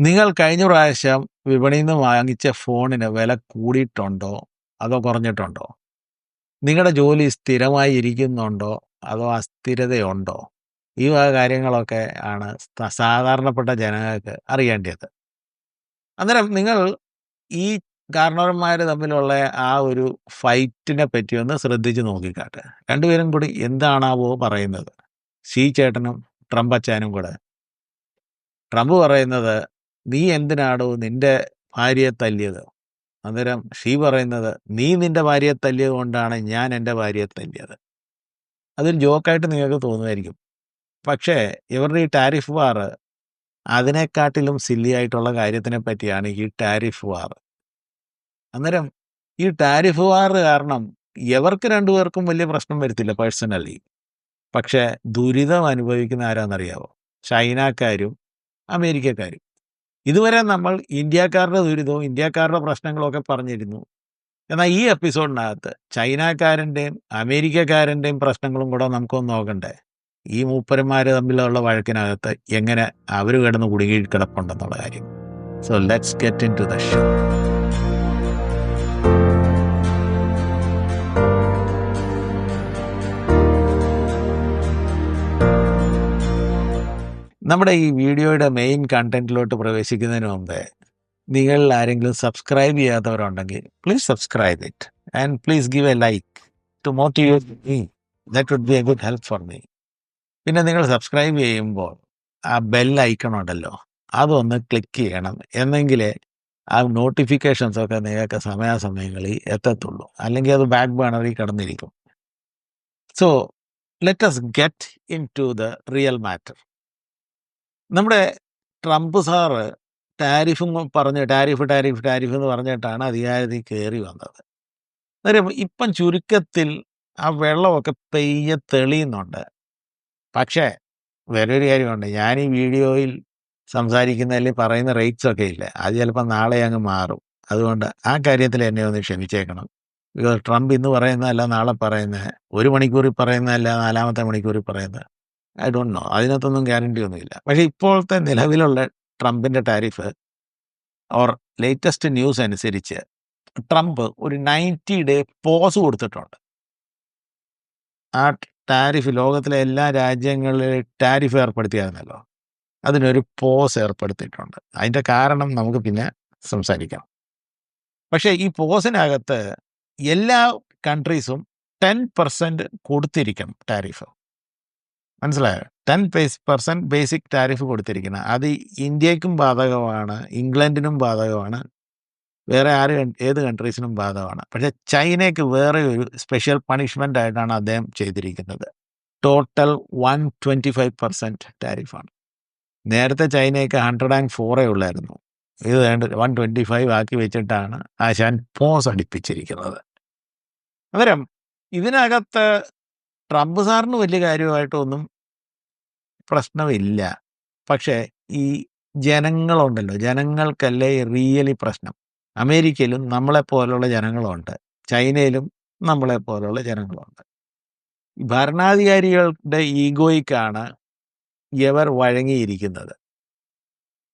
നിങ്ങൾ കഴിഞ്ഞ പ്രാവശ്യം വിപണിയിൽ നിന്ന് വാങ്ങിച്ച ഫോണിന് വില കൂടിയിട്ടുണ്ടോ? അതോ കുറഞ്ഞിട്ടുണ്ടോ? നിങ്ങളുടെ ജോലി സ്ഥിരമായി ഇരിക്കുന്നുണ്ടോ? അതോ അസ്ഥിരതയുണ്ടോ? ഈ വക കാര്യങ്ങളൊക്കെ ആണ് സാധാരണപ്പെട്ട ജനങ്ങൾക്ക് അറിയേണ്ടത്. അന്നേരം നിങ്ങൾ ഈ കാരണവന്മാർ തമ്മിലുള്ള ആ ഒരു ഫൈറ്റിനെ പറ്റി ഒന്ന് ശ്രദ്ധിച്ച് നോക്കിക്കാട്ടെ. രണ്ടുപേരും കൂടി എന്താണാവോ പറയുന്നത്. ഷീ ചേട്ടനും ട്രംപ് അച്ചാനും കൂടെ. ട്രംപ് പറയുന്നത് നീ എന്തിനാടോ നിന്റെ ഭാര്യയെ തല്ലിയത്? അന്നേരം ഷീ പറയുന്നത് നീ നിന്റെ ഭാര്യയെ തല്ലിയത് കൊണ്ടാണ് ഞാൻ എന്റെ ഭാര്യയെ തല്ലിയത്. അതൊരു ജോക്കായിട്ട് നിങ്ങൾക്ക് തോന്നുമായിരിക്കും. പക്ഷേ ഇവരുടെ ഈ ടാരിഫ് വാർ അതിനെക്കാട്ടിലും സില്ലിയായിട്ടുള്ള കാര്യത്തിനെ പറ്റിയാണ് ഈ ടാരിഫ് വാർ അന്നേരം ഈ ടാരിഫ് വാർ കാരണം എവർക്ക് രണ്ടുപേർക്കും വലിയ പ്രശ്നം വരുത്തില്ല പേഴ്സണലി പക്ഷേ ദുരിതം അനുഭവിക്കുന്ന ആരാന്നറിയാവോ? ചൈനക്കാരും അമേരിക്കക്കാരും. ഇതുവരെ നമ്മൾ ഇന്ത്യക്കാരുടെ ദുരിതവും ഇന്ത്യക്കാരുടെ പ്രശ്നങ്ങളൊക്കെ പറഞ്ഞിരുന്നു. എന്നാൽ ഈ എപ്പിസോഡിനകത്ത് ചൈനക്കാരന്റെയും അമേരിക്കക്കാരന്റെയും പ്രശ്നങ്ങളും കൂടെ നമുക്കൊന്ന് നോക്കണ്ടേ? ഈ മൂപ്പന്മാർ തമ്മിലുള്ള വഴക്കിനകത്ത് എങ്ങനെ അവർ കിടന്ന് കുടുങ്ങി കിടപ്പുണ്ടെന്നുള്ള കാര്യം. So let's get into the show നമ്മുടെ ഈ വീഡിയോയുടെ മെയിൻ കണ്ടന്റിലോട്ട് പ്രവേശിക്കുന്നതിന് മുമ്പേ നിങ്ങൾ ആരെങ്കിലും സബ്സ്ക്രൈബ് ചെയ്യാത്തവരുണ്ടെങ്കിൽ please subscribe it and please give a like to motivate me that would be a good help for me പിന്നെ നിങ്ങൾ സബ്സ്ക്രൈബ് ചെയ്യുമ്പോൾ ആ ബെൽ ഐക്കൺ ഉണ്ടല്ലോ അതൊന്ന് ക്ലിക്ക് ചെയ്യണം. എന്നെങ്കിലേ ആ നോട്ടിഫിക്കേഷൻസ് ഒക്കെ നിങ്ങൾക്ക് സമയാസമയങ്ങളിൽ എത്തത്തുള്ളൂ. അല്ലെങ്കിൽ അത് ബാക്ക് ബേണറിൽ കടന്നിരിക്കും. So let us get into the real matter നമ്മുടെ ട്രംപ് സാറ് ടാരിഫും പറഞ്ഞ് ടാരിഫ് ടാരിഫ് ടാരിഫ് എന്ന് പറഞ്ഞിട്ടാണ് അധികാരത്തിൽ കയറി വന്നത്. അന്നേരം ഇപ്പം ചുരുക്കത്തിൽ ആ വെള്ളമൊക്കെ പെയ്യെ തെളിയുന്നുണ്ട്. പക്ഷേ വേറൊരു കാര്യമുണ്ട്. ഞാൻ ഈ വീഡിയോയിൽ സംസാരിക്കുന്നതിൽ പറയുന്ന റേറ്റ്സ് ഒക്കെ ഇല്ല? അത് ചിലപ്പോൾ നാളെ അങ്ങ് മാറും. അതുകൊണ്ട് ആ കാര്യത്തിൽ എന്നെ ഒന്ന് ക്ഷമിച്ചേക്കണം. ബിക്കോസ് ട്രംപ് ഇന്ന് പറയുന്നതല്ല നാളെ പറയുന്നത്. ഒരു മണിക്കൂറിൽ പറയുന്നതല്ല നാലാമത്തെ മണിക്കൂറിൽ പറയുന്നത്. I don't know. അതിനകത്തൊന്നും ഗ്യാരണ്ടി ഒന്നുമില്ല. പക്ഷേ ഇപ്പോഴത്തെ നിലവിലുള്ള ട്രംപിന്റെ ടാരിഫ് ഓർ ലേറ്റസ്റ്റ് ന്യൂസ് അനുസരിച്ച് ട്രംപ് ഒരു നയന്റി ഡേ പോസ് കൊടുത്തിട്ടുണ്ട്. ആ ടാരിഫ് ലോകത്തിലെ എല്ലാ രാജ്യങ്ങളിലും ടാരിഫ് ഏർപ്പെടുത്തിയായിരുന്നല്ലോ. അതിനൊരു പോസ് ഏർപ്പെടുത്തിയിട്ടുണ്ട്. അതിന്റെ കാരണം നമുക്ക് പിന്നെ സംസാരിക്കാം. പക്ഷേ ഈ പോസിനകത്ത് എല്ലാ കൺട്രീസും ടെൻ പെർസെന്റ് കൊടുത്തിരിക്കണം ടാരിഫ്. മനസ്സിലായോ? ടെൻ പെർസെന്റ് ബേസിക് ടാരിഫ് കൊടുത്തിരിക്കണം അത് ഇന്ത്യക്കും ബാധകമാണ് ഇംഗ്ലണ്ടിനും ബാധകമാണ് വേറെ ആര് ഏത് കൺട്രീസിനും ബാധകമാണ്. പക്ഷേ ചൈനയ്ക്ക് വേറെ ഒരു സ്പെഷ്യൽ പണിഷ്മെന്റ് ആയിട്ടാണ് അദ്ദേഹം ചെയ്തിരിക്കുന്നത്. Total one twenty five percent ടാരിഫാണ്. നേരത്തെ ചൈനയ്ക്ക് ഹൺഡ്രഡ് ആൻഡ് ഫോറേ ഉള്ളായിരുന്നു. ഇത് വൺ ട്വന്റി ഫൈവ് ആക്കി വെച്ചിട്ടാണ് ആശാൻ പോസ് അടിപ്പിച്ചിരിക്കുന്നത്. അന്നേരം ഇതിനകത്ത് ട്രംപ് സാറിന് വലിയ കാര്യമായിട്ടൊന്നും പ്രശ്നമില്ല. പക്ഷേ ഈ ജനങ്ങളുണ്ടല്ലോ ജനങ്ങൾക്കല്ലേ റിയലി പ്രശ്നം? അമേരിക്കയിലും നമ്മളെ പോലുള്ള ജനങ്ങളുണ്ട് ചൈനയിലും നമ്മളെ പോലുള്ള ജനങ്ങളുണ്ട്. ഭരണാധികാരികളുടെ ഈഗോയ്ക്കാണ് ഇവർ വഴങ്ങിയിരിക്കുന്നത്.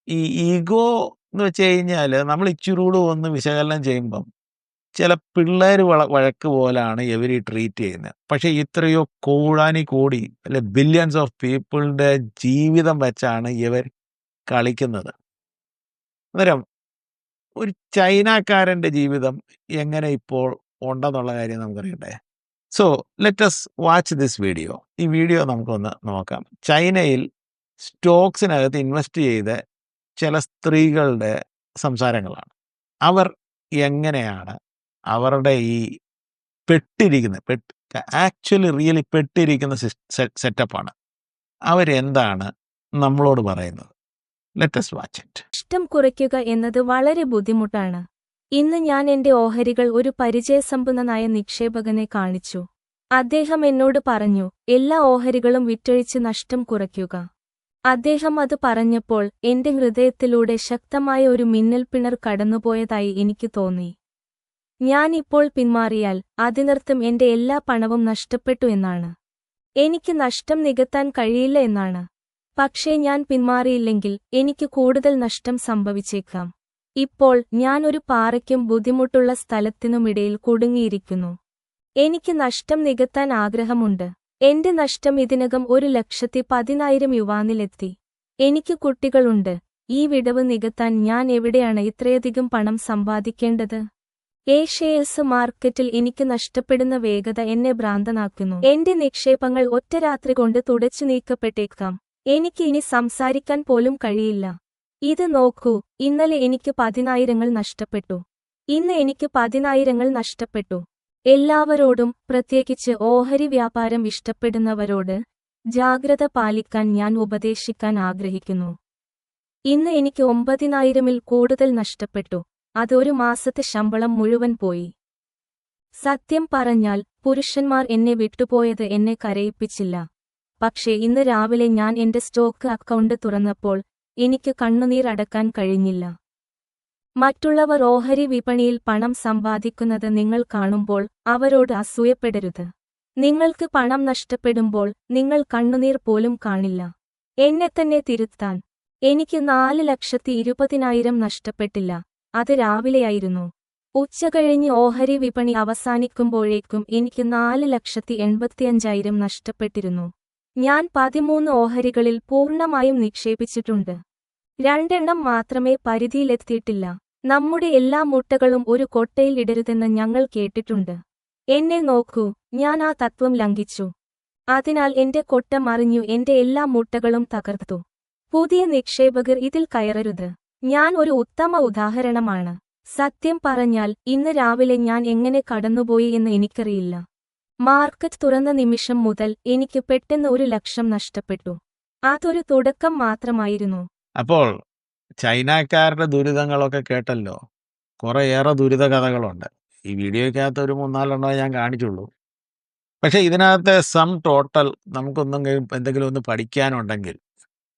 ഈ ഈഗോ എന്ന് വെച്ച് കഴിഞ്ഞാൽ നമ്മൾ ഇച്ചിരൂടെ ഒന്ന് വിശകലനം ചെയ്യുമ്പം ചില പിള്ളേർ വള വഴക്ക് പോലാണ് ഇവർ ട്രീറ്റ് ചെയ്യുന്നത് പക്ഷേ ഇത്രയോ കോടാനി കോടി അല്ലെ ബില്യൺസ് ഓഫ് പീപ്പിളിന്റെ ജീവിതം വെച്ചാണ് ഇവർ കളിക്കുന്നത്. അന്നേരം ഒരു ചൈനക്കാരന്റെ ജീവിതം എങ്ങനെ ഇപ്പോൾ ഉണ്ടെന്നുള്ള കാര്യം നമുക്കറിയണ്ടേ? So let's watch this video ഈ വീഡിയോ നമുക്കൊന്ന് നോക്കാം. ചൈനയിൽ സ്റ്റോക്സിനകത്ത് ഇൻവെസ്റ്റ് ചെയ്ത ചില സ്ത്രീകളുടെ സംസാരങ്ങളാണ്. അവർ എങ്ങനെയാണ് അവരുടെ ഈ പെട്ടിരിക്കുന്ന പെട്ട് ആക്ച്വലി റിയലി പെട്ടിരിക്കുന്ന സെറ്റപ്പാണ്. അവരെന്താണ് നമ്മളോട് പറയുന്നത്? ലെറ്റസ് വാച്ച് ഇറ്റ് ഇഷ്ടം കുറയ്ക്കുക എന്നത് വളരെ ബുദ്ധിമുട്ടാണ്. ഇന്ന് ഞാൻ എന്റെ ഓഹരികൾ ഒരു പരിചയസമ്പന്നനായ നിക്ഷേപകനെ കാണിച്ചു. അദ്ദേഹം എന്നോട് പറഞ്ഞു എല്ലാ ഓഹരികളും വിറ്റഴിച്ച് നഷ്ടം കുറയ്ക്കുക. അദ്ദേഹം അത് പറഞ്ഞപ്പോൾ എന്റെ ഹൃദയത്തിലൂടെ ശക്തമായ ഒരു മിന്നൽപ്പിണർ കടന്നുപോയതായി എനിക്ക് തോന്നി. ഞാൻ ഇപ്പോൾ പിന്മാറിയാൽ അതിനർത്ഥം എന്റെ എല്ലാ പണവും നഷ്ടപ്പെട്ടു എന്നാണ്. എനിക്ക് നഷ്ടം നികത്താൻ കഴിയില്ല എന്നാണ്. പക്ഷേ ഞാൻ പിന്മാറിയില്ലെങ്കിൽ എനിക്ക് കൂടുതൽ നഷ്ടം സംഭവിച്ചേക്കാം. ഇപ്പോൾ ഞാൻ ഒരു പാറയ്ക്കും ബുദ്ധിമുട്ടുള്ള സ്ഥലത്തിനുമിടയിൽ കുടുങ്ങിയിരിക്കുന്നു. എനിക്ക് നഷ്ടം നികത്താൻ ആഗ്രഹമുണ്ട്. എന്റെ നഷ്ടം ഇതിനകം ഒരു ലക്ഷത്തി പതിനായിരം യുവാനിലെത്തി എനിക്ക് കുട്ടികളുണ്ട്. ഈ വിടവ് നികത്താൻ ഞാൻ എവിടെയാണ് ഇത്രയധികം പണം സമ്പാദിക്കേണ്ടത്? ഏ ഷെയർസ് മാർക്കറ്റിൽ എനിക്ക് നഷ്ടപ്പെടുന്ന വേഗത എന്നെ ഭ്രാന്തനാക്കുന്നു. എന്റെ നിക്ഷേപങ്ങൾ ഒറ്റ രാത്രി കൊണ്ട് തുടച്ചു നീക്കപ്പെട്ടേക്കാം. എനിക്ക് ഇനി സംസാരിക്കാൻ പോലും കഴിയില്ല. ഇത് നോക്കൂ ഇന്നലെ എനിക്ക് പതിനായിരങ്ങൾ നഷ്ടപ്പെട്ടു. ഇന്ന് എനിക്ക് പതിനായിരങ്ങൾ നഷ്ടപ്പെട്ടു. എല്ലാവരോടും പ്രത്യേകിച്ച് ഓഹരി വ്യാപാരം ഇഷ്ടപ്പെടുന്നവരോട് ജാഗ്രത പാലിക്കാൻ ഞാൻ ഉപദേശിക്കാൻ ആഗ്രഹിക്കുന്നു. ഇന്ന് എനിക്ക് ഒമ്പതിനായിരമിൽ കൂടുതൽ നഷ്ടപ്പെട്ടു. അതൊരു മാസത്തെ ശമ്പളം മുഴുവൻ പോയി. സത്യം പറഞ്ഞാൽ പുരുഷന്മാർ എന്നെ വിട്ടുപോയത് എന്നെ കരയിപ്പിച്ചില്ല. പക്ഷേ ഇന്ന് രാവിലെ ഞാൻ എന്റെ സ്റ്റോക്ക് അക്കൗണ്ട് തുറന്നപ്പോൾ എനിക്ക് കണ്ണുനീർ അടക്കാൻ കഴിഞ്ഞില്ല. മറ്റുള്ളവർ ഓഹരി വിപണിയിൽ പണം സമ്പാദിക്കുന്നത് നിങ്ങൾ കാണുമ്പോൾ അവരോട് അസൂയപ്പെടരുത്. നിങ്ങൾക്ക് പണം നഷ്ടപ്പെടുമ്പോൾ നിങ്ങൾ കണ്ണുനീർ പോലും കാണില്ല. എന്നെ തന്നെ തിരുത്താൻ എനിക്ക് നാല് ലക്ഷത്തി ഇരുപതിനായിരം നഷ്ടപ്പെട്ടില്ല. അത് രാവിലെയായിരുന്നു. ഉച്ചകഴിഞ്ഞ് ഓഹരി വിപണി അവസാനിക്കുമ്പോഴേക്കും എനിക്ക് നാല് ലക്ഷത്തി എൺപത്തിയഞ്ചായിരം നഷ്ടപ്പെട്ടിരുന്നു. ഞാൻ പതിമൂന്ന് ഓഹരികളിൽ പൂർണമായും നിക്ഷേപിച്ചിട്ടുണ്ട്. രണ്ടെണ്ണം മാത്രമേ പരിധിയിലെത്തിയിട്ടില്ല. നമ്മുടെ എല്ലാ മുട്ടകളും ഒരു കൊട്ടയിൽ ഇടരുതെന്ന് ഞങ്ങൾ കേട്ടിട്ടുണ്ട്. എന്നെ നോക്കൂ ഞാൻ ആ തത്വം ലംഘിച്ചു. അതിനാൽ എന്റെ കൊട്ട മറിഞ്ഞു എന്റെ എല്ലാ മുട്ടകളും തകർത്തു. പുതിയ നിക്ഷേപകർ ഇതിൽ കയറരുത്. ഞാൻ ഒരു ഉത്തമ ഉദാഹരണമാണ്. സത്യം പറഞ്ഞാൽ ഇന്ന് രാവിലെ ഞാൻ എങ്ങനെ കടന്നുപോയി എന്ന് എനിക്കറിയില്ല. മാർക്കറ്റ് തുറന്ന നിമിഷം മുതൽ എനിക്ക് പെട്ടെന്ന് ഒരു ലക്ഷം നഷ്ടപ്പെട്ടു. അതൊരു തുടക്കം മാത്രമായിരുന്നു. അപ്പോൾ ചൈനക്കാരുടെ ദുരിതങ്ങളൊക്കെ കേട്ടല്ലോ. കുറേയേറെ ദുരിത കഥകളുണ്ട്. ഈ വീഡിയോയ്ക്കകത്ത് ഒരു മൂന്നാലെണ്ണമേ ഞാൻ കാണിച്ചുള്ളൂ. പക്ഷേ ഇതിനകത്തെ സം ടോട്ടൽ നമുക്കൊന്നും എന്തെങ്കിലും ഒന്ന് പഠിക്കാനുണ്ടെങ്കിൽ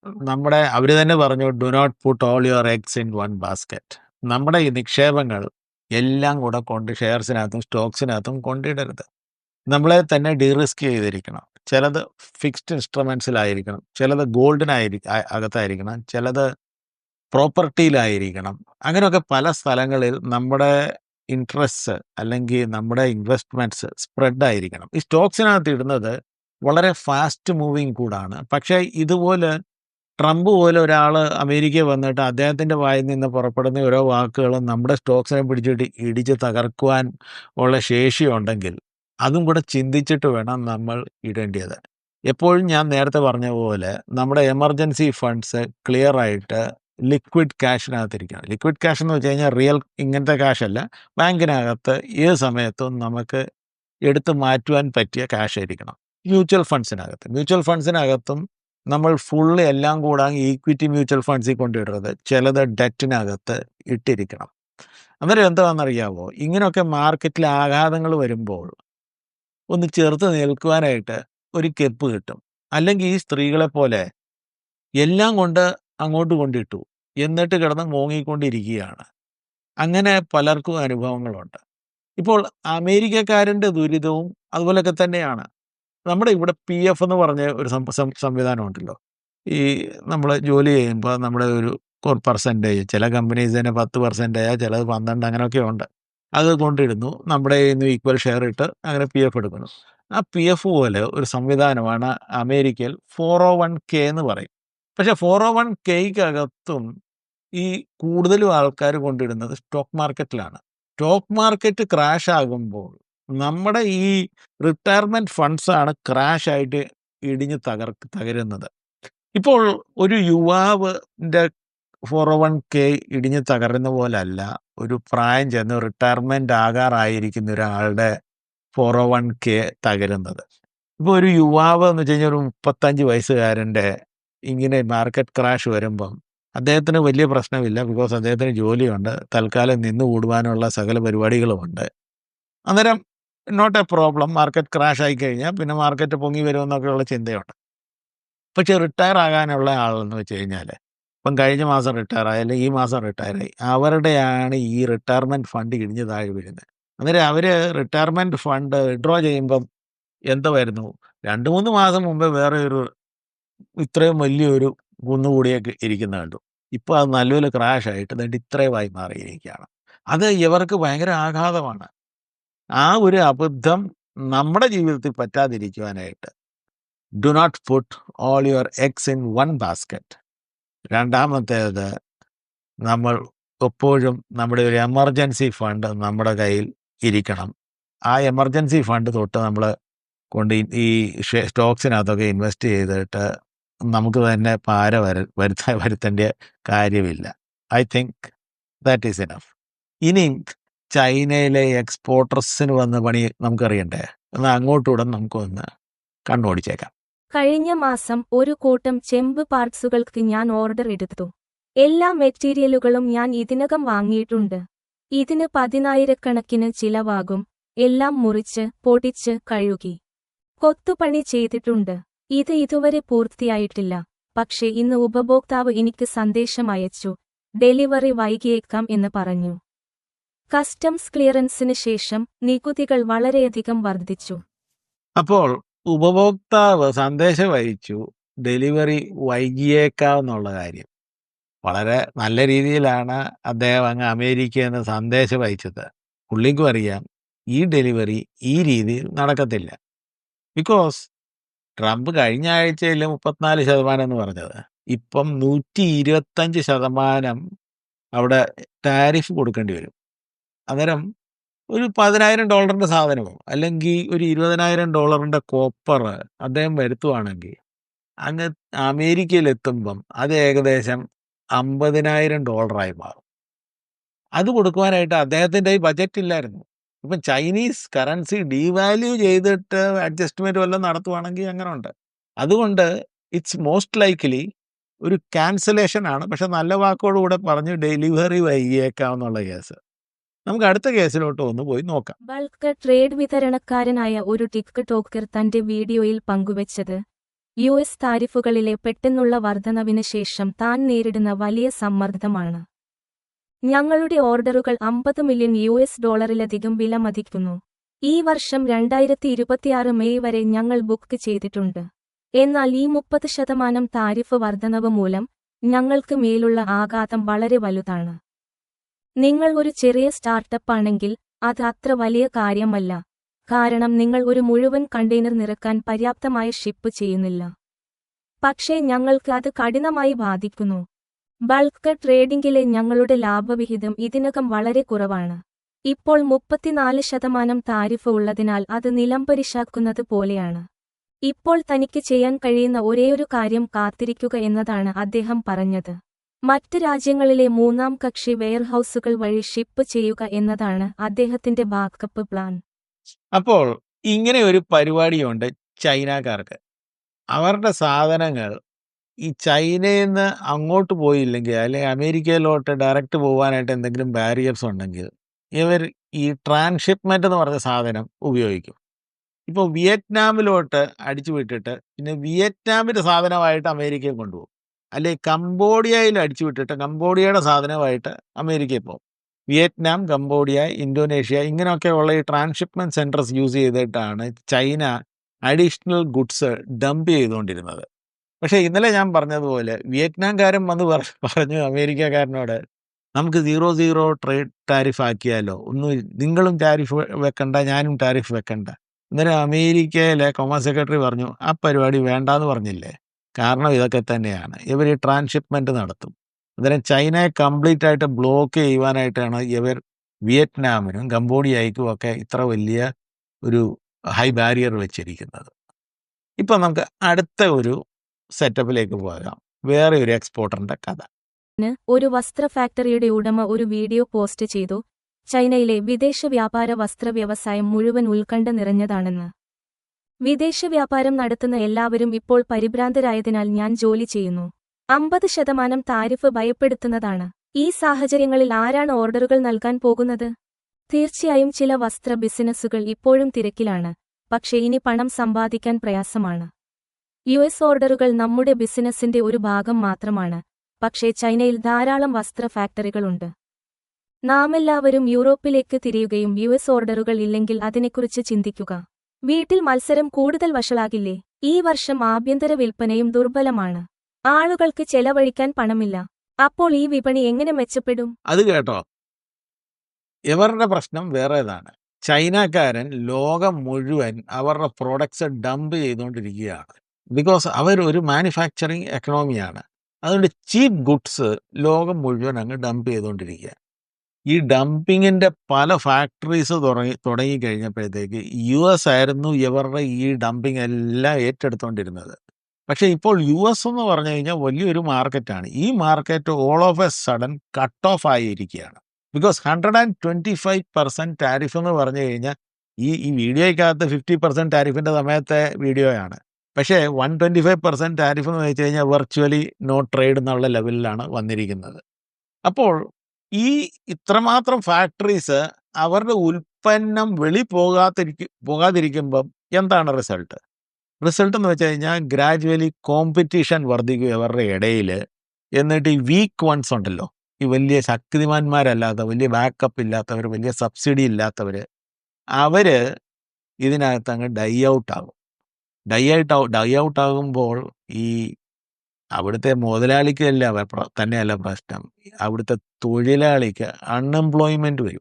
നമ്മുടെ അവർ തന്നെ പറഞ്ഞു do not put all your eggs in one basket നമ്മുടെ ഈ നിക്ഷേപങ്ങൾ എല്ലാം കൂടെ കൊണ്ട് ഷെയർസിനകത്തും സ്റ്റോക്സിനകത്തും കൊണ്ടിടരുത്. നമ്മളെ തന്നെ ഡീറിസ്ക് ചെയ്തിരിക്കണം. ചിലത് ഫിക്സ്ഡ് ഇൻസ്ട്രുമെൻസിലായിരിക്കണം ചിലത് ഗോൾഡിനായിരി അകത്തായിരിക്കണം ചിലത് പ്രോപ്പർട്ടിയിലായിരിക്കണം അങ്ങനെയൊക്കെ പല സ്ഥലങ്ങളിൽ നമ്മുടെ ഇൻട്രസ്റ്റ് അല്ലെങ്കിൽ നമ്മുടെ ഇൻവെസ്റ്റ്മെന്റ്സ് സ്പ്രെഡ് ആയിരിക്കണം. ഈ സ്റ്റോക്സിനകത്ത് ഇടുന്നത് വളരെ ഫാസ്റ്റ് മൂവിങ് കൂടാണ്. പക്ഷേ ഇതുപോലെ ട്രംപ് പോലെ ഒരാൾ അമേരിക്കയിൽ വന്നിട്ട് അദ്ദേഹത്തിന്റെ വായിൽ നിന്ന് പുറപ്പെടുന്ന ഓരോ വാക്കുകളും നമ്മുടെ സ്റ്റോക്സിനെ പിടിച്ചിട്ട് ഇടിച്ച് തകർക്കുവാൻ ഉള്ള ശേഷിയുണ്ടെങ്കിൽ അതും കൂടെ ചിന്തിച്ചിട്ട് വേണം നമ്മൾ ഇടേണ്ടത്. എപ്പോഴും ഞാൻ നേരത്തെ പറഞ്ഞ പോലെ നമ്മുടെ എമർജൻസി ഫണ്ട്സ് ക്ലിയർ ആയിട്ട് ലിക്വിഡ് ക്യാഷിനകത്തിരിക്കണം. ലിക്വിഡ് ക്യാഷ് എന്ന് വെച്ച് കഴിഞ്ഞാൽ റിയൽ ഇങ്ങനത്തെ ക്യാഷല്ല. ബാങ്കിനകത്ത് ഏത് സമയത്തും നമുക്ക് എടുത്ത് മാറ്റുവാൻ പറ്റിയ ക്യാഷ് ആയിരിക്കണം മ്യൂച്വൽ ഫണ്ട്സിനകത്ത്. മ്യൂച്വൽ ഫണ്ട്സിനകത്തും നമ്മൾ ഫുള്ള് എല്ലാം കൂടെ ഈക്വിറ്റി മ്യൂച്വൽ ഫണ്ട്സിൽ കൊണ്ടിടരുത് ചിലത് ഡെറ്റിനകത്ത് ഇട്ടിരിക്കണം. അന്നേരം എന്താണെന്നറിയാമോ ഇങ്ങനെയൊക്കെ മാർക്കറ്റിൽ ആഘാതങ്ങൾ വരുമ്പോൾ ഒന്ന് ചെറുത്ത് നിൽക്കുവാനായിട്ട് ഒരു കെപ്പ് കിട്ടും. അല്ലെങ്കിൽ ഈ സ്ത്രീകളെ പോലെ എല്ലാം കൊണ്ട് അങ്ങോട്ട് കൊണ്ടിട്ടു എന്നിട്ട് കിടന്ന് മോങ്ങിക്കൊണ്ടിരിക്കുകയാണ്. അങ്ങനെ പലർക്കും അനുഭവങ്ങളുണ്ട്. ഇപ്പോൾ അമേരിക്കക്കാരന്റെ ദുരിതവും അതുപോലെയൊക്കെ തന്നെയാണ്. നമ്മുടെ ഇവിടെ പി എഫ് എന്ന് പറഞ്ഞ ഒരു സംവിധാനം ഉണ്ടല്ലോ ഈ നമ്മൾ ജോലി ചെയ്യുമ്പോൾ നമ്മുടെ ഒരു പെർസെന്റേജ് ചില കമ്പനീസ് തന്നെ പത്ത് പെർസെന്റേജ് ചിലത് പന്ത്രണ്ട് അങ്ങനെയൊക്കെ ഉണ്ട്. അത് കൊണ്ടിടുന്നു. നമ്മുടെ ഇന്ന് ഈക്വൽ ഷെയർ ഇട്ട് അങ്ങനെ പി എഫ് എടുക്കുന്നു. ആ പി എഫ് പോലെ ഒരു സംവിധാനമാണ് അമേരിക്കയിൽ ഫോർ ഒ വൺ കെ എന്ന് പറയും. പക്ഷേ ഫോർ ഒ വൺ കെയ്ക്കകത്തും ഈ കൂടുതലും ആൾക്കാർ കൊണ്ടിടുന്നത് സ്റ്റോക്ക് മാർക്കറ്റിലാണ് സ്റ്റോക്ക് മാർക്കറ്റ് ക്രാഷ് ആകുമ്പോൾ നമ്മുടെ ഈ റിട്ടയർമെന്റ് ഫണ്ട്സാണ് ക്രാഷ് ആയിട്ട് ഇടിഞ്ഞ് തകർ തകരുന്നത്. ഇപ്പോൾ ഒരു യുവാവിന്റെ ഫോർ വൺ കെ ഇടിഞ്ഞ് തകരുന്ന പോലല്ല. ഒരു പ്രായം ചെന്ന് റിട്ടയർമെന്റ് ആകാറായിരിക്കുന്ന ഒരാളുടെ ഫോർ വൺ കെ തകരുന്നത്. ഇപ്പോൾ ഒരു യുവാവ് എന്ന് വെച്ച് കഴിഞ്ഞാൽ ഒരു മുപ്പത്തഞ്ച് വയസ്സുകാരന്റെ ഇങ്ങനെ മാർക്കറ്റ് ക്രാഷ് വരുമ്പം അദ്ദേഹത്തിന് വലിയ പ്രശ്നമില്ല. ബിക്കോസ് അദ്ദേഹത്തിന് ജോലിയുണ്ട്. തൽക്കാലം നിന്ന് കൂടുവാനുള്ള സകല പരിപാടികളുമുണ്ട്. അന്നേരം not a problem market crash ആയി കഴിഞ്ഞാൽ പിന്നെ മാർക്കറ്റ് പൊങ്ങി വരുമെന്നൊക്കെയുള്ള ചിന്തയുണ്ട്. പക്ഷെ റിട്ടയർ ആകാനുള്ള ആളെന്ന് വെച്ച് കഴിഞ്ഞാൽ ഇപ്പം കഴിഞ്ഞ മാസം റിട്ടയർ ആയി അല്ലെങ്കിൽ ഈ മാസം റിട്ടയർ ആയി അവരുടെയാണ് ഈ റിട്ടയർമെന്റ് ഫണ്ട് ഇടിഞ്ഞ് താഴെ വീഴുന്നത് അന്നേരം അവർ റിട്ടയർമെന്റ് ഫണ്ട് വിഡ്രോ ചെയ്യുമ്പം എന്താ വരുന്നു രണ്ട് മൂന്ന് മാസം മുമ്പേ വേറെ ഒരു ഇത്രയും വലിയൊരു കുന്നുകൂടിയൊക്കെ ഇരിക്കുന്ന കണ്ടു. ഇപ്പോൾ അത് നല്ലൊരു ക്രാഷ് ആയിട്ട് ഇത്രയുമായി മാറിയിരിക്കുകയാണ്. അത് ഇവർക്ക് ഭയങ്കര ആഘാതമാണ്. ആ ഒരു അബദ്ധം നമ്മുടെ ജീവിതത്തിൽ പറ്റാതിരിക്കുവാനായിട്ട്. Do not put all your eggs in one basket രണ്ടാമത്തേത് നമ്മൾ എപ്പോഴും നമ്മുടെ ഒരു എമർജൻസി ഫണ്ട് നമ്മുടെ കയ്യിൽ ഇരിക്കണം. ആ എമർജൻസി ഫണ്ട് തൊട്ട് നമ്മൾ കൊണ്ട് ഈ- സ്റ്റോക്സിനകത്തൊക്കെ ഇൻവെസ്റ്റ് ചെയ്തിട്ട് നമുക്ക് തന്നെ പാര വര വരുത്താൻ വരുത്തേണ്ട കാര്യമില്ല. I think that is enough ഇനി ചൈനയിലെ എക്സ്പോർട്ടേഴ്സിന് വന്ന പണി നമുക്കറിയണ്ടേ? എന്നാൽ അങ്ങോട്ടൂടെ നമുക്കൊന്ന് കണ്ണോടിച്ചേക്കാം. കഴിഞ്ഞ മാസം ഒരു കൂട്ടം ചെമ്പ് പാർട്സുകൾക്ക് ഞാൻ ഓർഡർ എടുത്തു. എല്ലാ മെറ്റീരിയലുകളും ഞാൻ ഇതിനകം വാങ്ങിയിട്ടുണ്ട്. ഇതിന് പതിനായിരക്കണക്കിന് ചിലവാകും. എല്ലാം മുറിച്ച് പൊടിച്ച് കഴുകി. കൊത്തുപണി ചെയ്തിട്ടുണ്ട്. ഇത് ഇതുവരെ പൂർത്തിയായിട്ടില്ല. പക്ഷേ ഇന്ന് ഉപഭോക്താവ് എനിക്ക് സന്ദേശം അയച്ചു. ഡെലിവറി വൈകിയേക്കാം എന്ന് പറഞ്ഞു. കസ്റ്റംസ് ക്ലിയറൻസിന് ശേഷം നികുതികൾ വളരെയധികം വർദ്ധിച്ചു. അപ്പോൾ ഉപഭോക്താവ് സന്ദേശം അയച്ചു ഡെലിവറി വൈകിയേക്കാവുന്നുള്ള കാര്യം. വളരെ നല്ല രീതിയിലാണ് അദ്ദേഹം അങ്ങ് അമേരിക്കയിൽ നിന്ന് സന്ദേശം അയച്ചത്. പുള്ളിക്കും അറിയാം ഈ ഡെലിവറി ഈ രീതിയിൽ നടക്കത്തില്ല. ബിക്കോസ് ട്രംപ് കഴിഞ്ഞ ആഴ്ചയിൽ മുപ്പത്തിനാല് ശതമാനം എന്ന് പറഞ്ഞത്. ഇപ്പം നൂറ്റി ഇരുപത്തഞ്ച് ശതമാനം അവിടെ ടാരിഫ് കൊടുക്കേണ്ടി വരും. അന്നേരം ഒരു പതിനായിരം ഡോളറിന്റെ സാധനമോ അല്ലെങ്കിൽ ഒരു ഇരുപതിനായിരം ഡോളറിന്റെ കോപ്പർ അദ്ദേഹം വരുത്തുവാണെങ്കിൽ അങ്ങ് അമേരിക്കയിൽ എത്തുമ്പം അത് ഏകദേശം അമ്പതിനായിരം ഡോളറായി മാറും. അത് കൊടുക്കുവാനായിട്ട് അദ്ദേഹത്തിന്റെ ഈ ബജറ്റ് ഇല്ലായിരുന്നു. ഇപ്പം ചൈനീസ് കറൻസി ഡീവാല്യൂ ചെയ്തിട്ട് അഡ്ജസ്റ്റ്മെന്റ് വല്ലതും നടത്തുവാണെങ്കിൽ അങ്ങനെ ഉണ്ട് അതുകൊണ്ട് ഇറ്റ്സ് മോസ്റ്റ് ലൈക്ക്ലി ഒരു ക്യാൻസലേഷൻ ആണ്. പക്ഷെ നല്ല വാക്കോടുകൂടെ പറഞ്ഞ് ഡെലിവറി വൈകിയേക്കാം എന്നുള്ള കേസ് നമുക്ക് അടുത്ത കേസിലോട്ട് ഒന്ന് പോയി നോക്കാം. ബൾക്ക് ട്രേഡ് വിതരണക്കാരനായ ഒരു ടിക് ടോക്കർ തന്റെ വീഡിയോയിൽ പങ്കുവച്ചത്. യു എസ് താരിഫുകളിലെ പെട്ടെന്നുള്ള വർധനവിന് ശേഷം താൻ നേരിടുന്ന വലിയ സമ്മർദ്ദമാണ്. ഞങ്ങളുടെ ഓർഡറുകൾ അമ്പത് മില്യൺ യു എസ് ഡോളറിലധികം വിലമതിക്കുന്നു ഈ വർഷം രണ്ടായിരത്തി ഇരുപത്തിയാറ് മെയ് വരെ ഞങ്ങൾ ബുക്ക് ചെയ്തിട്ടുണ്ട്. എന്നാൽ ഈ മുപ്പത് ശതമാനം താരിഫ് വർധനവ് മൂലം ഞങ്ങൾക്ക് മേലുള്ള ആഘാതം വളരെ വലുതാണ്. നിങ്ങൾ ഒരു ചെറിയ സ്റ്റാർട്ടപ്പ് ആണെങ്കിൽ അത് അത്ര വലിയ കാര്യമല്ല. കാരണം നിങ്ങൾ ഒരു മുഴുവൻ കണ്ടെയ്നർ നിറക്കാൻ പര്യാപ്തമായ ഷിപ്പ് ചെയ്യുന്നില്ല. പക്ഷേ ഞങ്ങൾക്ക് അത് കഠിനമായി ബാധിക്കുന്നു. ബൾക്ക് ട്രേഡിംഗിലെ ഞങ്ങളുടെ ലാഭവിഹിതം ഇതിനകം വളരെ കുറവാണ്. ഇപ്പോൾ മുപ്പത്തിനാല് ശതമാനം താരിഫ് ഉള്ളതിനാൽ അത് നിലംപരിശാക്കുന്നത് പോലെയാണ്. ഇപ്പോൾ തനിക്ക് ചെയ്യാൻ കഴിയുന്ന ഒരേയൊരു കാര്യം കാത്തിരിക്കുക എന്നതാണ് അദ്ദേഹം പറഞ്ഞത്. മറ്റ് രാജ്യങ്ങളിലെ മൂന്നാം കക്ഷി വെയർഹൌസുകൾ വഴി ഷിപ്പ് ചെയ്യുക എന്നതാണ് അദ്ദേഹത്തിന്റെ ബാക്കപ്പ് പ്ലാൻ. അപ്പോൾ ഇങ്ങനെ ഒരു പരിപാടിയുണ്ട് ചൈനക്കാർക്ക്. അവരുടെ സാധനങ്ങൾ ഈ ചൈനയിൽ നിന്ന് അങ്ങോട്ട് പോയില്ലെങ്കിൽ അല്ലെങ്കിൽ അമേരിക്കയിലോട്ട് ഡയറക്റ്റ് പോകാനായിട്ട് എന്തെങ്കിലും ബാരിയേഴ്സ് ഉണ്ടെങ്കിൽ ഇവർ ഈ ട്രാൻസ്ഷിപ്മെന്റ് എന്ന് പറഞ്ഞ സാധനം ഉപയോഗിക്കും. ഇപ്പോൾ വിയറ്റ്നാമിലോട്ട് അടിച്ചു വിട്ടിട്ട് പിന്നെ വിയറ്റ്നാമിന്റെ സാധനമായിട്ട് അമേരിക്കയിൽ കൊണ്ടുപോകും. അല്ലെങ്കിൽ കംബോഡിയയിൽ അടിച്ചു വിട്ടിട്ട് കംബോഡിയയുടെ സാധനമായിട്ട് അമേരിക്കയിൽ പോകും. വിയറ്റ്നാം കംബോഡിയ ഇന്തോനേഷ്യ ഇങ്ങനെയൊക്കെയുള്ള ഈ ട്രാൻസ്ഷിപ്മെന്റ് സെന്റർസ് യൂസ് ചെയ്തിട്ടാണ് ചൈന അഡീഷണൽ ഗുഡ്സ് ഡംപ് ചെയ്തുകൊണ്ടിരുന്നത്. പക്ഷേ ഇന്നലെ ഞാൻ പറഞ്ഞതുപോലെ വിയറ്റ്നാംകാരൻ വന്ന് പറ- പറഞ്ഞു അമേരിക്കക്കാരനോട് നമുക്ക് സീറോ സീറോ ട്രേഡ് ടാരിഫ് ആക്കിയാലോ? ഒന്നും നിങ്ങളും ടാരിഫ് വെക്കണ്ട ഞാനും ടാരിഫ് വെക്കണ്ട. അന്നേരം അമേരിക്കയിലെ കൊമേഴ്സ് സെക്രട്ടറി പറഞ്ഞു ആ പരിപാടി വേണ്ടാന്ന് പറഞ്ഞില്ലേ? കാരണം ഇതൊക്കെ തന്നെയാണ്. ഇവർ ഈ ട്രാൻസ്ഷിപ്മെന്റ് നടത്തും. അന്നേരം ചൈനയെ കംപ്ലീറ്റ് ആയിട്ട് ബ്ലോക്ക് ചെയ്യുവാനായിട്ടാണ് ഇവർ വിയറ്റ്നാമിനും കംബോഡിയയ്ക്കും ഒക്കെ ഇത്ര വലിയ ഒരു ഹൈ ബാരിയർ വെച്ചിരിക്കുന്നത്. ഇപ്പം നമുക്ക് അടുത്ത ഒരു സെറ്റപ്പിലേക്ക് പോകാം. വേറെ ഒരു എക്സ്പോർട്ടറിന്റെ കഥ. ഒരു വസ്ത്ര ഫാക്ടറിയുടെ ഉടമ ഒരു വീഡിയോ പോസ്റ്റ് ചെയ്തു. ചൈനയിലെ വിദേശ വ്യാപാര വസ്ത്ര വ്യവസായം മുഴുവൻ ഉത്കണ്ഠ നിറഞ്ഞതാണെന്ന്. വിദേശ വ്യാപാരം നടത്തുന്ന എല്ലാവരും ഇപ്പോൾ പരിഭ്രാന്തരായതിനാൽ ഞാൻ ജോലി ചെയ്യുന്നു. അമ്പത് ശതമാനം താരിഫ് ഭയപ്പെടുത്തുന്നതാണ്. ഈ സാഹചര്യങ്ങളിൽ ആരാണ് ഓർഡറുകൾ നൽകാൻ പോകുന്നത്? തീർച്ചയായും ചില വസ്ത്ര ബിസിനസ്സുകൾ ഇപ്പോഴും തിരക്കിലാണ്. പക്ഷേ ഇനി പണം സമ്പാദിക്കാൻ പ്രയാസമാണ്. യു എസ് ഓർഡറുകൾ നമ്മുടെ ബിസിനസ്സിന്റെ ഒരു ഭാഗം മാത്രമാണ്. പക്ഷേ ചൈനയിൽ ധാരാളം വസ്ത്ര ഫാക്ടറികളുണ്ട്. നാമെല്ലാവരും യൂറോപ്പിലേക്ക് തിരിയുകയും യു എസ് ഓർഡറുകൾ ഇല്ലെങ്കിൽ അതിനെക്കുറിച്ച് ചിന്തിക്കുക. വീട്ടിൽ മത്സരം കൂടുതൽ വഷളാകില്ലേ? ഈ വർഷം ആഭ്യന്തര വിൽപ്പനയും ദുർബലമാണ്. ആളുകൾക്ക് ചെലവഴിക്കാൻ പണമില്ല. അപ്പോൾ ഈ വിപണി എങ്ങനെ മെച്ചപ്പെടും? അത് കേട്ടോ. ഇവരുടെ പ്രശ്നം വേറേതാണ്. ചൈനക്കാരൻ ലോകം മുഴുവൻ അവരുടെ പ്രോഡക്ട്സ് ഡംപ് ചെയ്തുകൊണ്ടിരിക്കുകയാണ്. ബിക്കോസ് അവർ ഒരു മാനുഫാക്ചറിങ് എക്കണോമിയാണ് അതുകൊണ്ട് ചീപ്പ് ഗുഡ്സ് ലോകം മുഴുവൻ അങ്ങ് ഡംപ് ചെയ്തുകൊണ്ടിരിക്കുക ഈ ഡംപിങ്ങിന്റെ പല ഫാക്ടറീസ് തുടങ്ങി തുടങ്ങി കഴിഞ്ഞപ്പോഴത്തേക്ക് യു എസ് ആയിരുന്നു ഇവരുടെ ഈ ഡംപിങ് എല്ലാം ഏറ്റെടുത്തുകൊണ്ടിരുന്നത് പക്ഷേ ഇപ്പോൾ യു എസ് എന്ന് പറഞ്ഞു കഴിഞ്ഞാൽ വലിയൊരു മാർക്കറ്റാണ് ഈ market all of a sudden cut off ആയിരിക്കുകയാണ്. Because hundred and twenty five percent tariff എന്ന് പറഞ്ഞു കഴിഞ്ഞാൽ ഈ ഈ വീഡിയോയ്ക്കകത്ത് ഫിഫ്റ്റി പെർസെന്റ് ടാരിഫിന്റെ സമയത്തെ വീഡിയോയാണ്. പക്ഷേ one twenty five percent tariff എന്ന് വെച്ച് കഴിഞ്ഞാൽ വെർച്വലി നോ ട്രേഡ് എന്നുള്ള ലെവലിലാണ് വന്നിരിക്കുന്നത്. അപ്പോൾ ഈ ഇത്രമാത്രം ഫാക്ടറീസ് അവരുടെ ഉൽപ്പന്നം വെളി പോകാതിരിക്ക പോകാതിരിക്കുമ്പം എന്താണ് റിസൾട്ട് റിസൾട്ട് എന്ന് വെച്ച് കഴിഞ്ഞാൽ ഗ്രാജുവലി കോമ്പറ്റീഷൻ വർദ്ധിക്കും അവരുടെ ഇടയിൽ എന്നിട്ട് ഈ വീക്ക് വൺസ് ഉണ്ടല്ലോ. ഈ വലിയ ശക്തിമാന്മാരല്ലാത്ത വലിയ ബാക്കപ്പ് ഇല്ലാത്തവർ വലിയ സബ്സിഡി ഇല്ലാത്തവർ അവർ ഇതിനകത്ത് അങ്ങ് ഡൈ ഔട്ട് ആകും. ഡൈ ഔട്ട് ഡൈ ഔട്ട് ആകുമ്പോൾ ഈ അവിടുത്തെ മുതലാളിക്ക് അല്ല പ്ര- തന്നെയല്ല പ്രശ്നം. അവിടുത്തെ തൊഴിലാളിക്ക് അൺഎംപ്ലോയ്മെന്റ് വരും.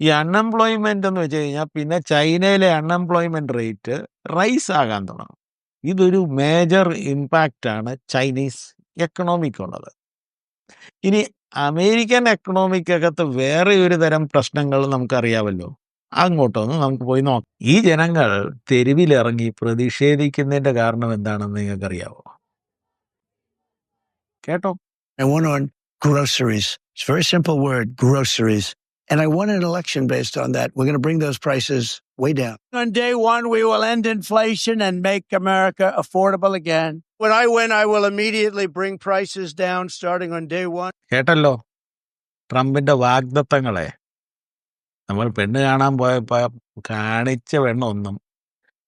ഈ അൺഎംപ്ലോയ്മെന്റ് എന്ന് വെച്ച് കഴിഞ്ഞാൽ പിന്നെ ചൈനയിലെ അൺഎംപ്ലോയ്മെന്റ് റേറ്റ് റൈസ് ആകാൻ തുടങ്ങും. ഇതൊരു മേജർ ഇമ്പാക്റ്റാണ് ചൈനീസ് എക്കണോമിക്കുള്ളത് ഇനി അമേരിക്കൻ എക്കണോമിക്കകത്ത് വേറെ ഒരു തരം പ്രശ്നങ്ങൾ നമുക്കറിയാമല്ലോ. അങ്ങോട്ടൊന്ന് നമുക്ക് പോയി നോക്കാം. ഈ ജനങ്ങൾ തെരുവിലിറങ്ങി പ്രതിഷേധിക്കുന്നതിന്റെ കാരണം എന്താണെന്ന് നിങ്ങൾക്കറിയാവോ? കേട്ടോ I won on groceries. It's a very simple word, groceries. And I won an election based on that. We're going to bring those prices way down. On day one, we will end inflation and make America affordable again. When I win, I will immediately bring prices down starting on day one. കേട്ടല്ലോ ട്രംപിന്റെ വാഗ്ദത്തങ്ങളെ നമ്മൾ പെണ്ണ് കാണാൻ പോയപ്പോൾ കാണിച്ച പെണ്ണ് ഒന്നും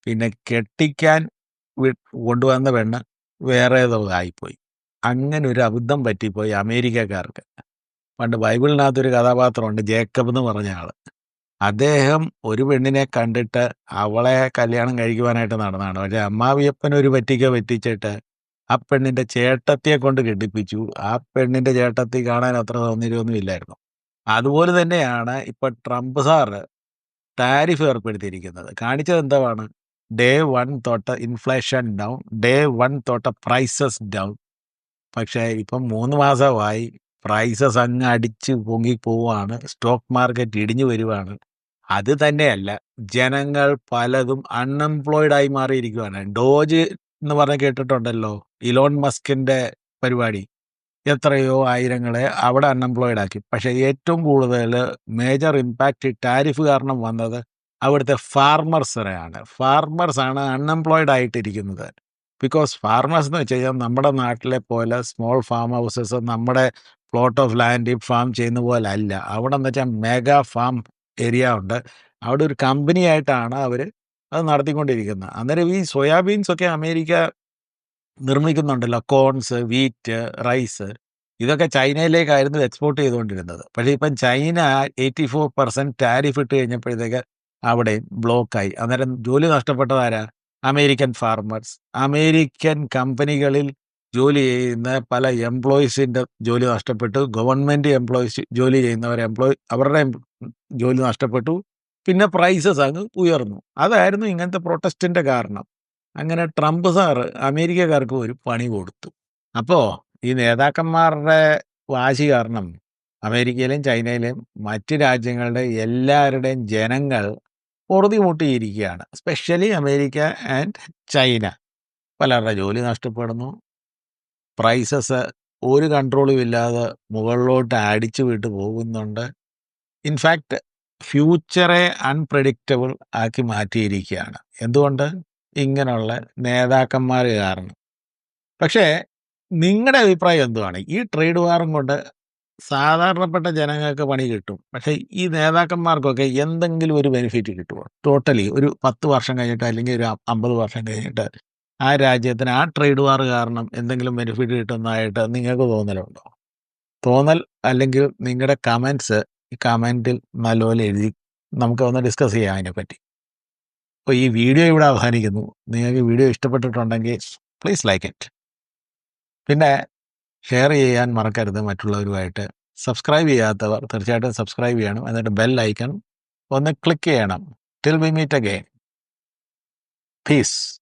പിന്നെ കെട്ടിക്കാൻ കൊണ്ടുവന്ന പെണ്ണ് വേറെ ഏതോ ആയിപ്പോയി അങ്ങനെ ഒരു അബദ്ധം പറ്റിപ്പോയി അമേരിക്കക്കാർക്ക്. പണ്ട് ബൈബിളിനകത്ത് ഒരു കഥാപാത്രമുണ്ട് ജേക്കബ് എന്ന് പറഞ്ഞ ആൾ. അദ്ദേഹം ഒരു പെണ്ണിനെ കണ്ടിട്ട് അവളെ കല്യാണം കഴിക്കുവാനായിട്ട് നടന്നതാണ് പക്ഷെ അമ്മാവിയപ്പൻ ഒരു പറ്റിക്ക പറ്റിച്ചിട്ട് ആ പെണ്ണിന്റെ ചേട്ടത്തിയെ കൊണ്ട് കെട്ടിപ്പിച്ചു. ആ പെണ്ണിന്റെ ചേട്ടത്തി കാണാൻ അത്ര സൗന്ദര്യമൊന്നും ഇല്ലായിരുന്നു. അതുപോലെ തന്നെയാണ് ഇപ്പോൾ ട്രംപ് സാറ് ടാരിഫ് ഏർപ്പെടുത്തിയിരിക്കുന്നത്. കാണിച്ചത് എന്താണ് ഡേ വൺ തൊട്ട് ഇൻഫ്ലേഷൻ ഡൗൺ ഡേ വൺ തൊട്ട് പ്രൈസസ് ഡൗൺ. പക്ഷേ ഇപ്പം മൂന്ന് മാസമായി പ്രൈസസ് അങ്ങ് അടിച്ച് പൊങ്ങി പോവുകയാണ് സ്റ്റോക്ക് മാർക്കറ്റ് ഇടിഞ്ഞു വരുവാണ്. അത് തന്നെയല്ല ജനങ്ങൾ പലതും അൺഎംപ്ലോയിഡ് ആയി മാറിയിരിക്കുകയാണ് ഡോജ് എന്ന് പറഞ്ഞ കേട്ടിട്ടുണ്ടല്ലോ ഇലോൺ മസ്കിന്റെ പരിപാടി. എത്രയോ ആയിരങ്ങളെ അവിടെ അൺഎംപ്ലോയിഡ് ആക്കി. പക്ഷേ ഏറ്റവും കൂടുതൽ മേജർ ഇമ്പാക്റ്റ് ടാരിഫ് കാരണം വന്നത് അവിടുത്തെ ഫാർമേഴ്സിനെയാണ് ഫാർമേഴ്സാണ് അൺഎംപ്ലോയിഡ് ആയിട്ടിരിക്കുന്നത്. ബിക്കോസ് ഫാർമേഴ്സ് എന്ന് വെച്ച് കഴിഞ്ഞാൽ നമ്മുടെ നാട്ടിലെ പോലെ സ്മോൾ ഫാം ഹൗസസ് നമ്മുടെ പ്ലോട്ട് ഓഫ് ലാൻഡ് ഫാം ചെയ്യുന്ന പോലെ അല്ല. അവിടെ എന്ന് വെച്ചാൽ മെഗാ ഫാം ഏരിയ ഉണ്ട്. അവിടെ ഒരു കമ്പനി ആയിട്ടാണ് അവർ അത് നടത്തിക്കൊണ്ടിരിക്കുന്നത് അന്നേരം ഈ സോയാബീൻസ് ഒക്കെ അമേരിക്ക നിർമ്മിക്കുന്നുണ്ടല്ലോ. കോൺസ് വീറ്റ് റൈസ് ഇതൊക്കെ ചൈനയിലേക്കായിരുന്നു എക്സ്പോർട്ട് ചെയ്തുകൊണ്ടിരുന്നത്. പക്ഷേ ഇപ്പം China eighty four percent tariff ഇട്ട് കഴിഞ്ഞപ്പോഴത്തേക്ക് അവിടെയും ബ്ലോക്കായി അന്നേരം ജോലി നഷ്ടപ്പെട്ടതാരാ അമേരിക്കൻ ഫാർമേഴ്സ് അമേരിക്കൻ കമ്പനികളിൽ ജോലി ചെയ്യുന്ന പല എംപ്ലോയീസിന്റെ ജോലി നഷ്ടപ്പെട്ടു. ഗവൺമെന്റ് എംപ്ലോയീസ് ജോലി ചെയ്യുന്നവർ എംപ്ലോയി അവരുടെ ജോലി നഷ്ടപ്പെട്ടു. പിന്നെ പ്രൈസസ് അങ്ങ് ഉയർന്നു. അതായിരുന്നു ഇങ്ങനത്തെ പ്രൊട്ടസ്റ്റിന്റെ കാരണം. അങ്ങനെ ട്രംപ് സാർ അമേരിക്കക്കാർക്ക് ഒരു പണി കൊടുത്തു. അപ്പോൾ ഈ നേതാക്കന്മാരുടെ വാശി കാരണം അമേരിക്കയിലെയും ചൈനയിലെയും മറ്റ് രാജ്യങ്ങളുടെ എല്ലാവരുടെയും ജനങ്ങൾ പൊറുതിമുട്ടിയിരിക്കുകയാണ്. സ്പെഷ്യലി അമേരിക്ക ആൻഡ് ചൈന പലരുടെ ജോലി നഷ്ടപ്പെടുന്നു. പ്രൈസസ് ഒരു കൺട്രോളും ഇല്ലാതെ മുകളിലോട്ട് അടിച്ചു വിട്ട് പോകുന്നുണ്ട്. ഇൻഫാക്റ്റ് ഫ്യൂച്ചറെ അൺപ്രഡിക്റ്റബിൾ ആക്കി മാറ്റിയിരിക്കുകയാണ്. എന്തുകൊണ്ട്? ഇങ്ങനെയുള്ള നേതാക്കന്മാർ കാരണം. പക്ഷേ നിങ്ങളുടെ അഭിപ്രായം എന്തുവാണ്? ഈ ട്രേഡ് വാറും കൊണ്ട് സാധാരണപ്പെട്ട ജനങ്ങൾക്ക് പണി കിട്ടും. പക്ഷേ ഈ നേതാക്കന്മാർക്കൊക്കെ എന്തെങ്കിലും ഒരു ബെനിഫിറ്റ് കിട്ടുമോ ടോട്ടലി ഒരു പത്ത് വർഷം കഴിഞ്ഞിട്ട് അല്ലെങ്കിൽ ഒരു അമ്പത് വർഷം കഴിഞ്ഞിട്ട് ആ രാജ്യത്തിന് ആ ട്രേഡ് വാർ കാരണം എന്തെങ്കിലും ബെനിഫിറ്റ് കിട്ടുന്നതായിട്ട് നിങ്ങൾക്ക് തോന്നലുണ്ടോ? തോന്നൽ അല്ലെങ്കിൽ നിങ്ങളുടെ കമൻസ് ഈ കമന്റിൽ നല്ലപോലെ എഴുതി നമുക്ക് ഒന്ന് ഡിസ്കസ് ചെയ്യാം അതിനെപ്പറ്റി. അപ്പോൾ ഈ വീഡിയോ ഇവിടെ അവസാനിക്കുന്നു. നിങ്ങൾക്ക് വീഡിയോ ഇഷ്ടപ്പെട്ടിട്ടുണ്ടെങ്കിൽ പ്ലീസ് ലൈക്ക് ഇറ്റ് പിന്നെ ഷെയർ ചെയ്യാൻ മറക്കരുത് മറ്റുള്ളവരുമായിട്ട്. സബ്സ്ക്രൈബ് ചെയ്യാത്തവർ തീർച്ചയായിട്ടും സബ്സ്ക്രൈബ് ചെയ്യണം. എന്നിട്ട് ബെൽ ഐക്കൺ ഒന്ന് ക്ലിക്ക് ചെയ്യണം. Till we meet again. Peace.